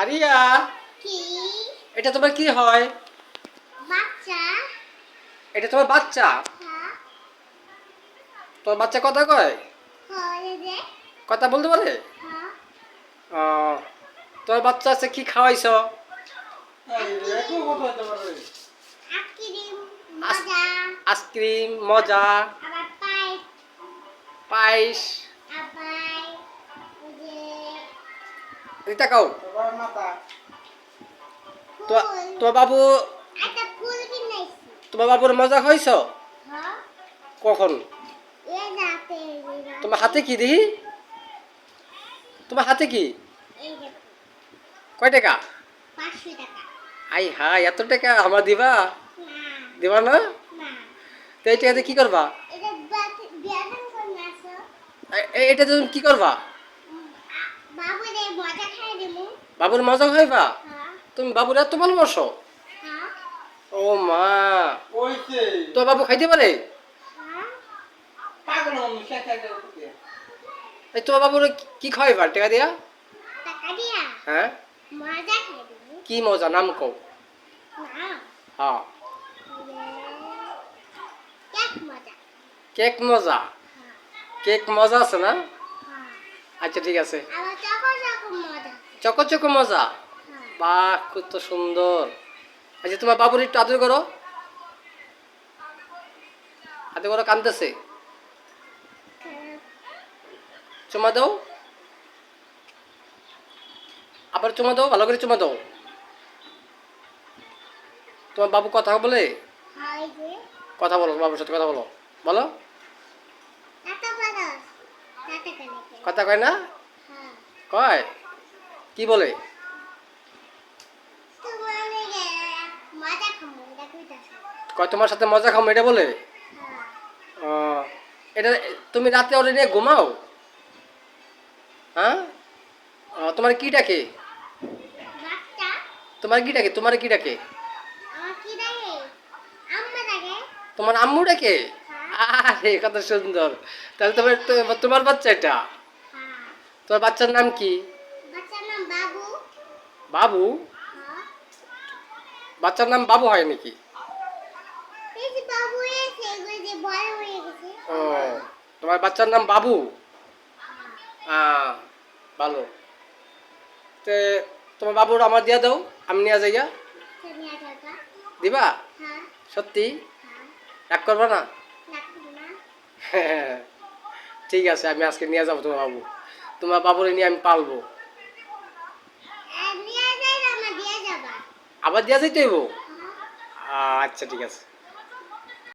হারিয়া। কি? এটা তোমার কি হয়? বাচ্চা। এটা তোমার বাচ্চা। হ্যাঁ। তোমার বাচ্চা কথা কয়? কথা বলতে পারে হ্যাঁ। ও, তোমার বাচ্চা আছে কি খাওয়াইছ? আইসক্রিম মজা। আইসক্রিম মজা। পায়েস। খাও ফুল তোমার বাবু তোমার বাবুর মজা খাইছ? হ্যাঁ কখন? তোমার হাতে কি দেখি তোমার হাতে কি? কয় টাকা? আই হাই এত টাকা আমার দিবা? দিবা না? তো এই টাকাতে কি করবা? এটা তুমি কি করবা বাবু রে মজা খাই দিমু বাবুর মজা খাইবা? হ্যাঁ। তুমি বাবুর এত ভালোবাসো? হ্যাঁ। ও মা। তো বাবু খাইতে পারে? হ্যাঁ। এই তোমার বাবুর কি খাওয়াইবা টাকা দিয়া? দিয়া? হ্যাঁ। মজা খাই দিমু। কি মজা নাম কও। না হ্যাঁ। কেক মজা। কেক মজা? হ্যাঁ। আছে না? আচ্ছা ঠিক আছে। আবার চকো চকো মজা। চকো চকো মজা? হ্যাঁ। বাহ খুব তো সুন্দর। আচ্ছা তোমার বাবুর একটু আদর করো। আদর করো কান্দতেছে চুমা দাও। আবার চুমা দাও ভালো করে চুমা দাও। তোমার বাবু কথা বলে? কথা বলো বাবুর সাথে কথা বলো। বলো। কথা কয় না? হ্যাঁ। কয়? কি বলে? খামু কয় তোমার সাথে মজা খাও এটা বলে? হ্যাঁ। ও, এটা তুমি রাতে ওরে নিয়ে ঘুমাও? হ্যাঁ? তোমার কি ডাকে? তোমার কি ডাকে? তোমার কি ডাকে। তোমার আম্মু ডাকে? আরে কত সুন্দর। তাহলে তোমার তোমার বাচ্চা এটা? হ্যাঁ। তোমার বাচ্চার নাম কি? বাবু। হ্যাঁ। বাচ্চার নাম বাবু হয় নাকি? হয়ে ও তোমার বাচ্চার নাম বাবু? আহ, ভালো। তে তোমার বাবুর আমার দিয়া দাও আমি নিয়ে যাইয়া। দিবা? হ্যাঁ। সত্যি? হ্যাঁ। রাগ করবা না? ঠিক আছে আমি আজকে নিয়ে যাব তোমার বাবু। তোমার বাবুরে নিয়ে আমি পালবো। যাবা। আবার দিয়া যাইতে হ্যাঁ। আচ্ছা ঠিক আছে।